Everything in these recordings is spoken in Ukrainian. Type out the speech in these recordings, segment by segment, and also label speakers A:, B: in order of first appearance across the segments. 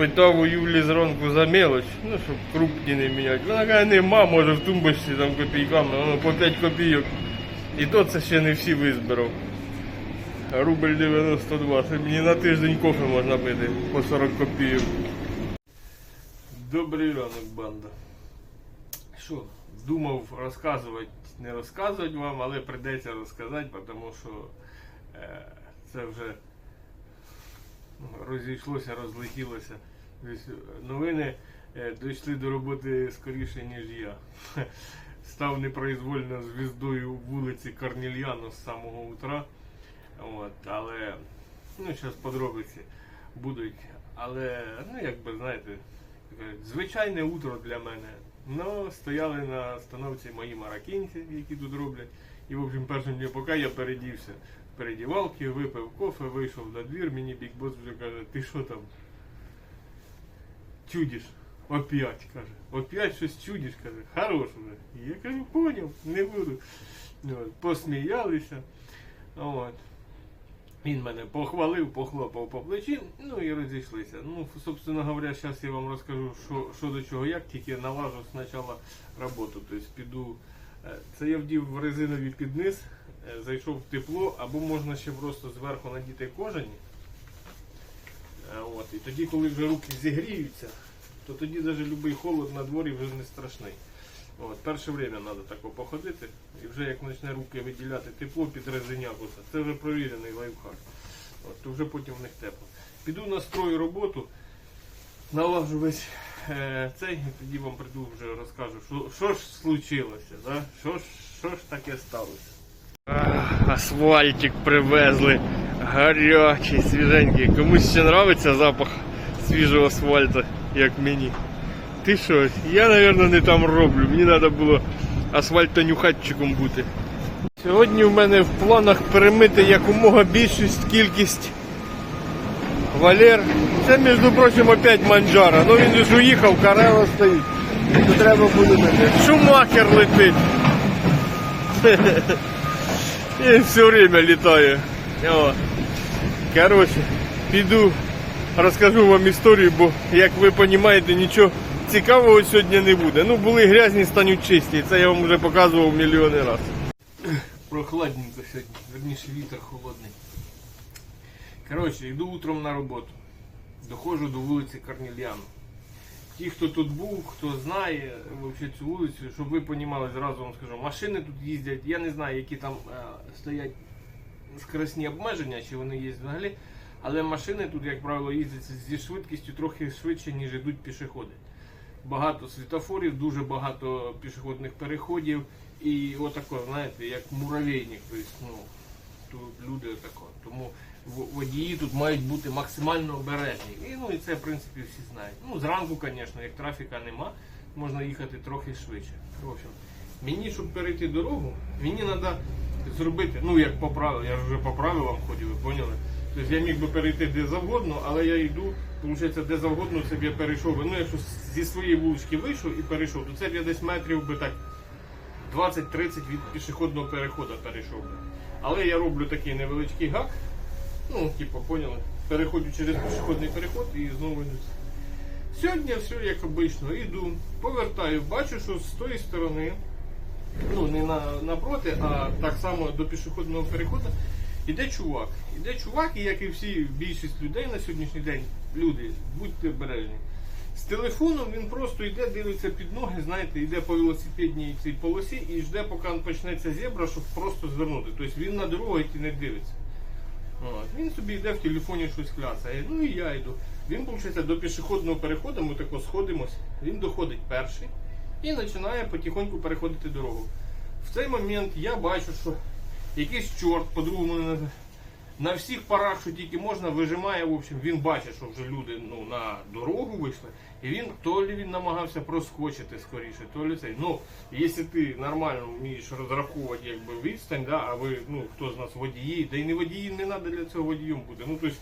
A: Питав у Юлі зранку за мелоч, ну щоб крупні не міняти. Вона каже, нема, може в тумбочці там копійками, воно по 5 копійок. І то це ще не всі визбирав. Рубль 92. Це мені на тиждень кофе можна пити по 40 копійок. Добрий ранок, банда. Що, думав розказувати, не розказувати вам, але прийдеться розказати, тому що е, це вже ну, розійшлося, розлетілося. Тобто, Новини е, дійшли до роботи скоріше, ніж я. Став непроизвольно звіздою вулиці Корнільяно з самого утра. От, але ну, зараз подробиці будуть. Але, ну якби знаєте, звичайне утро для мене. Ну, стояли на остановці мої маракінці, які тут роблять. І, в общем, першим днем, поки я передівся в передівалки, випив кофе, вийшов на двір, мені бікбос вже каже, ти що там? Чудиш? Опять, каже. Опять щось чудиш, каже. Хорош вже. Я кажу, поняв, не буду. От, посміялися. От. Він мене похвалив, похлопав по плечі, ну і розійшлися. Ну, собственно говоря, зараз я вам розкажу, що, що до чого, як тільки налажу спочатку роботу. Тобто піду. е, Це я вдів в резиновий підниз, е, зайшов в тепло, або можна ще просто зверху надіти кожені. Е, От, і тоді, коли вже руки зігріються, то тоді навіть будь-який холод на дворі вже не страшний. От, перше время треба тако походити, і вже як почне руки виділяти тепло під резиняку, це- вже провірений лайфхак. От, то вже потім в них тепло. Піду настрою роботу, налагоджу весь е, цей, і тоді вам прийду вже розкажу, що, що ж случилося, да? що, ж, що ж таке сталося. Асфальтик привезли, гарячий, свіженький. Комусь ще подобається запах свіжого асфальту, як мені. Ти що, я, мабуть, не там роблю. Мені треба було асфальтонюхатчиком бути. Сьогодні в мене в планах перемити якомога більшість кількість Валер. Це, між прочим, опять манджара. Ну він ж уїхав, Карело стоїть. То треба буде мене. Шумахер летить. І все время літає. Коротше, піду розкажу вам історію, бо, як ви розумієте, нічого цікавого сьогодні не буде. Ну, були грязні, стануть чисті. Це я вам вже показував мільйони разів. Прохладненько сьогодні, верніше вітер холодний. Коротше, йду утром на роботу. Доходжу до вулиці Корнільяну. Ті, хто тут був, хто знає вообще цю вулицю, щоб ви розуміли, зразу вам скажу, машини тут їздять, я не знаю, які там е, стоять скоростні обмеження, чи вони є взагалі. Але машини тут, як правило, їздять зі швидкістю трохи швидше, ніж йдуть пішоходи. Багато світофорів, дуже багато пішохідних переходів. І отако, знаєте, як муравейник. Ну, тут люди отако. Тому водії тут мають бути максимально обережні. І, ну, і це, в принципі, всі знають. Ну, зранку, звісно, як трафіка нема, можна їхати трохи швидше. В общем, мені, щоб перейти дорогу, мені треба зробити, ну як по правилам, я вже по правилам ходив, ви поняли? Тобто я міг би перейти де завгодно, але я йду, виходить, де завгодно собі я перейшов. Ну, якщо зі своєї вулички вийшов і перейшов, то це б я десь метрів би так 20-30 від пішохідного переходу перейшов би. Але я роблю такий невеличкий гак, ну, типу, поняли, переходжу через пішохідний переход і знову йду. Сьогодні все як обично, йду, повертаю, бачу, що з тої сторони, ну не на, напроти, а так само до пішохідного переходу, іде чувак. Іде чувак, і як і всі більшість людей на сьогоднішній день, люди, будьте обережні. З телефоном він просто йде, дивиться під ноги, знаєте, йде по велосипедній цій полосі і жде, поки почнеться зебра, щоб просто звернути. Тобто він на дорогу йти не дивиться. От. Він собі йде в телефоні щось кляцає. Ну і я йду. Він, виходить, до пішохідного переходу, ми тако сходимось, він доходить перший і починає потихоньку переходити дорогу. В цей момент я бачу, що якийсь чорт, по-другому на всіх парах, що тільки можна, вижимає, в общем, він бачить, що вже люди ну, на дорогу вийшли, і він то лі він намагався проскочити скоріше, то лі цей. Ну, якщо ти нормально вмієш розраховувати якби, відстань, да, а ви, ну, хто з нас водії, да і не водії, не треба для цього водієм бути. Ну, тобто,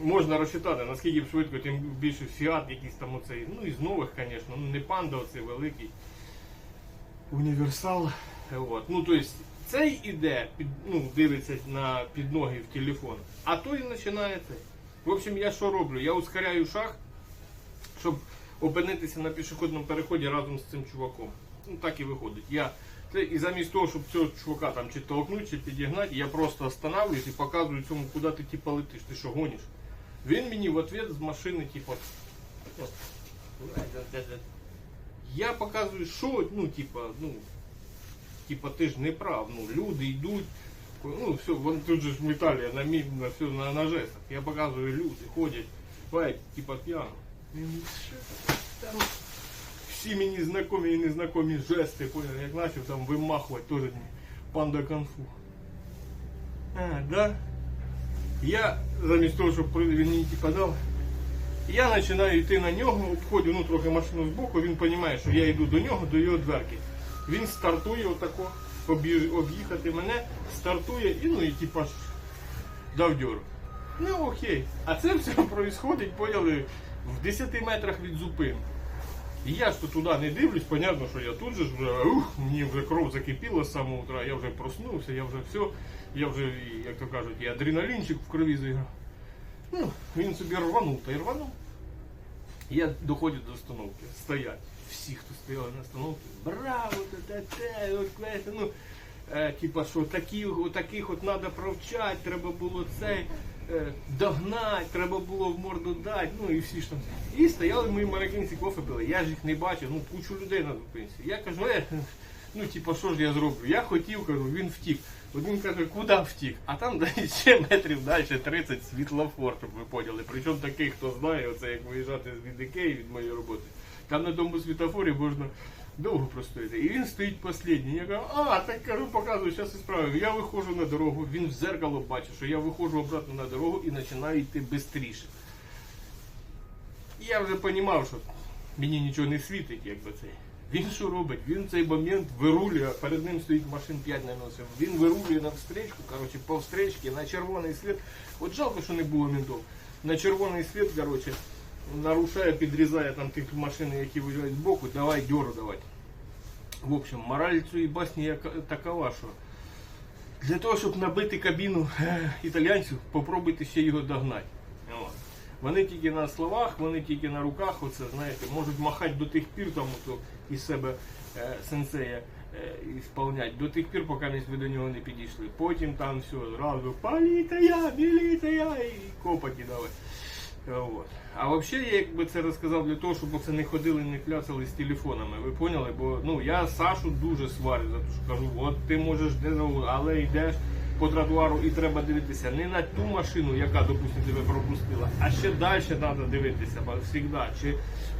A: можна розчитати, наскільки б швидко, тим більше фіат якийсь там оцей, ну, із нових, звісно, ну, не панда оцей великий. Універсал. От. Ну, тобто, цей іде, під, ну, дивиться на під ноги в телефон, а той починає цей. В общем, я що роблю? Я ускоряю шаг, щоб опинитися на пішохідному переході разом з цим чуваком. Ну так і виходить. Я це, і замість того, щоб цього чувака там чи толкнути, чи підігнати, я просто останавливаюсь і показую цьому, куди ти типа летиш, ти що гониш. Він мені в ответ з машини, типа. Я показую, що, ну, типа, ну, типа, ти ж не прав, ну, люди йдуть. Ну, все, вон тут же ж в Італії на мі, на все на, на жестах. Я показую, люди ходять, бать, типа п'яно. Він, «Що це там?» Всі мені знайомі і незнайомі жести, понял, як почав там вимахувати теж мені панда конфу. А, да? Я замість того, щоб при- він мені типа дав, я починаю йти на нього, обходжу ну, трохи машину збоку, він розуміє, що я йду до нього, до його дверки. Він стартує отако, об'їхати мене, стартує і ну і типа дав дьору. Ну окей. А це все відбувається, поняли, в 10 метрах від зупинки. І я ж то туди не дивлюсь, понятно, що я тут же вже ух, мені вже кров закипіла з самого утра, я вже проснувся, я вже все, я вже, як то кажуть, і адреналінчик в крові зіграв. Ну, він собі рванув та й рванув. Я доходжу до остановки, стоять. Всі, хто стояли на остановці, браво, та та от ну, е, типа, що такі, таких от треба провчати, треба було це е, догнати, треба було в морду дати, ну і всі ж там. І стояли мої мароккинці кофе пили. Я ж їх не бачив, ну кучу людей на зупинці. Я кажу, е, ну типа, що ж я зроблю? Я хотів, кажу, він втік. Один каже, куди втік? А там ще метрів далі 30 світлофор, щоб ви поняли. Причому такий, хто знає, оце як виїжджати з Ікеї від моєї роботи. Там на тому світлофорі можна довго простояти. І він стоїть останній. Я кажу, а, так кажу, показую, зараз і справлю. Я виходжу на дорогу, він в зеркало бачить, що я виходжу обратно на дорогу і починаю йти швидше. Я вже розумів, що мені нічого не світить, якби це. Він що робить? Він цей момент вирулює, перед ним стоїть машин 5 наносив. Він вирулює на встречку, коротше, по встречці, на червоний світ. От жалко, що не було ментов. На червоний світ, коротше, нарушає, підрізає там тих машин, які виїжджають збоку, давай дьору давати. В общем, мораль цієї басні такова, що для того, щоб набити кабіну е, італійців, попробуйте ще його догнати. Вони тільки на словах, вони тільки на руках, оце, знаєте, можуть махати до тих пір, там, ото, із себе е, сенсея е, ісполнять, до тих пір, поки ви до нього не підійшли. Потім там все, зразу поліція, міліція і копа кидали. Е, От. А взагалі я якби це розказав для того, щоб оце не ходили, не кляцали з телефонами. Ви поняли? Бо ну я Сашу дуже сварю за те, що кажу, от ти можеш де завгодно, але йдеш по тротуару і треба дивитися не на ту машину, яка, допустимо, тебе пропустила, а ще далі треба дивитися, завжди. Чи,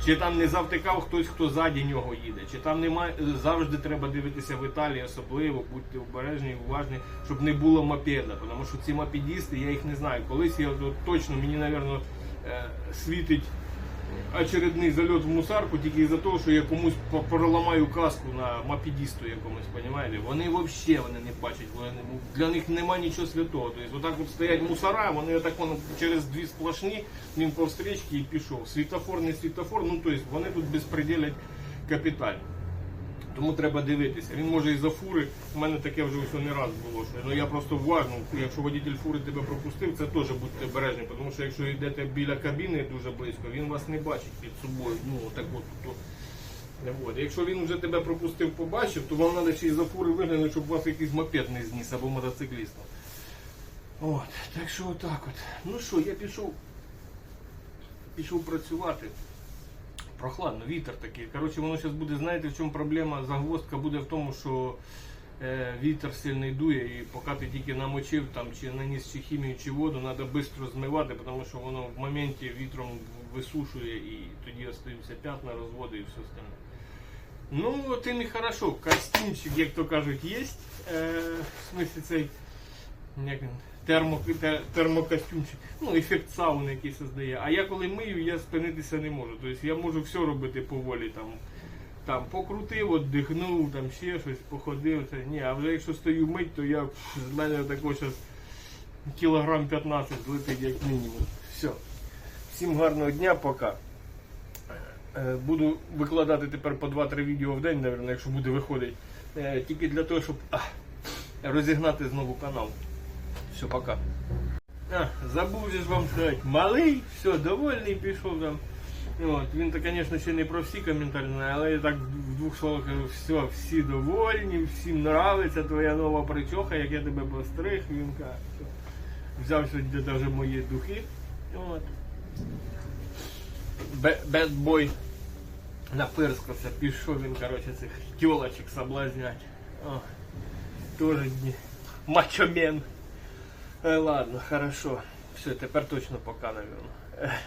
A: чи там не завтикав хтось, хто ззаді нього їде, чи там немає завжди треба дивитися в Італії, особливо будьте обережні і уважні, щоб не було мопеда. Тому що ці мопедісти, я їх не знаю. Колись я точно мені, напевно, світить очередний зальот в мусарку тільки із-за того, що я комусь проламаю каску на мапідісту якомусь, понімаєте? Вони взагалі вони не бачать, вони, для них нема нічого святого. Тобто отак от стоять мусора, вони отак воно через дві сплошні, він по встрічці і пішов. Світофор, не світофор, ну тобто вони тут безпреділять капітально. Тому треба дивитися. Він може і за фури. У мене таке вже ось не раз було. Що, ну я просто уважно, якщо водитель фури тебе пропустив, це теж будьте обережні, тому що якщо йдете біля кабіни дуже близько, він вас не бачить під собою. Ну так от то. От. Якщо він вже тебе пропустив, побачив, то вам треба ще й за фури виглянути, щоб вас якийсь мопед не зніс або мотоцикліста. От, так що отак от. Ну що, я пішов, пішов працювати. Прохладно, вітер такий. Коротше, воно зараз буде, знаєте, в чому проблема? Загвоздка буде в тому, що е, вітер сильний дує, і поки ти тільки намочив там, чи наніс чи хімію, чи воду, треба швидко змивати, тому що воно в моменті вітром висушує і тоді остаються п'ятна, розводи і все остальне. Ну, тим і хорошо. Костюмчик, як то кажуть, є. Е, в смысле цей як він, термо, те- термокостюмчик, ну, ефект сауни, який создає. А я коли мию, я спинитися не можу. Тобто я можу все робити поволі. Там, там покрутив, отдихнув, там ще щось, походив. Це, ні, а вже якщо стою мить, то я з мене тако кілограм 15 злетить як мінімум. Все. Всім гарного дня, пока. Е, Буду викладати тепер по 2-3 відео в день, мабуть, якщо буде виходити. Е, Тільки для того, щоб розігнати знову канал. Все, пока. А, забув же вам сказати, малий, все, довольний, пішов там От, він то, звісно, ще не про всі коментарі, але я так в двох словах кажу, все, всі довольні, всім нравиться твоя нова причоха, як я тебе постриг, він що взяв сьогодні навіть мої духи. От. Бедбой напирскався, пішов він, коротше, цих тілочок соблазнять. Тоже. Мачомен. Е, ладно, хорошо. Все, тепер точно пока, наверное.